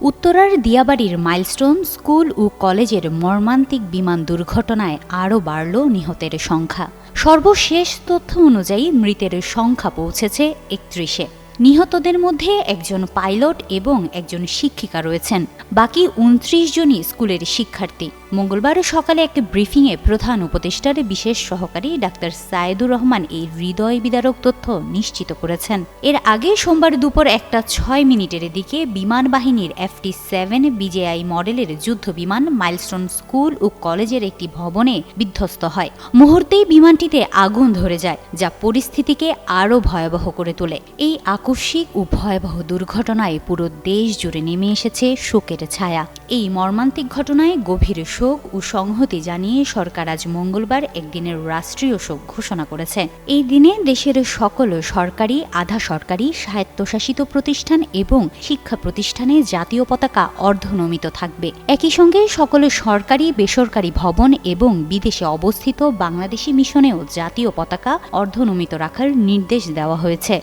উত্তরার দিয়াবাড়ির milestone school ও কলেজের মর্মান্তিক বিমান দুর্ঘটনায় আরও বাড়ল নিহতের সংখ্যা। সর্বশেষ তথ্য অনুযায়ী মৃতের সংখ্যা পৌঁছেছে একত্রিশে। নিহতদের মধ্যে একজন পাইলট এবং একজন শিক্ষিকা রয়েছেন। বাকি উনত্রিশ জনই স্কুলের শিক্ষার্থী। মঙ্গলবার সকালে এক ব্রিফিংয়ে প্রধান উপদেষ্টার বিশেষ সহকারী ডাক্তার সায়েদুর রহমান এই হৃদয় বিদারক তথ্য নিশ্চিত করেছেন। এর আগে সোমবার দুপুর একটা ছয় মিনিটের দিকে বিমান বাহিনীর এফটি সেভেন বিজেআই মডেলের যুদ্ধ বিমান মাইলস্টোন স্কুল ও কলেজের একটি ভবনে বিধ্বস্ত হয়। মুহূর্তেই বিমানটিতে আগুন ধরে যায়, যা পরিস্থিতিকে আরও ভয়াবহ করে তোলে। এই আকস্মিক ও ভয়াবহ দুর্ঘটনায় পুরো দেশ জুড়ে নেমে এসেছে শোকের ছায়া। এই মর্মান্তিক ঘটনায় গভীর শোক ও সংহতি জানিয়ে সরকার আজ মঙ্গলবার একদিনের রাষ্ট্রীয় শোক ঘোষণা করেছে। এই দিনে দেশের সকল সরকারি, আধা সরকারি, স্বায়ত্তশাসিত প্রতিষ্ঠান এবং শিক্ষা প্রতিষ্ঠানে জাতীয় পতাকা অর্ধনমিত থাকবে। একই সঙ্গে সকল সরকারি, বেসরকারি ভবন এবং বিদেশে অবস্থিত বাংলাদেশি মিশনেও জাতীয় পতাকা অর্ধনমিত রাখার নির্দেশ দেওয়া হয়েছে।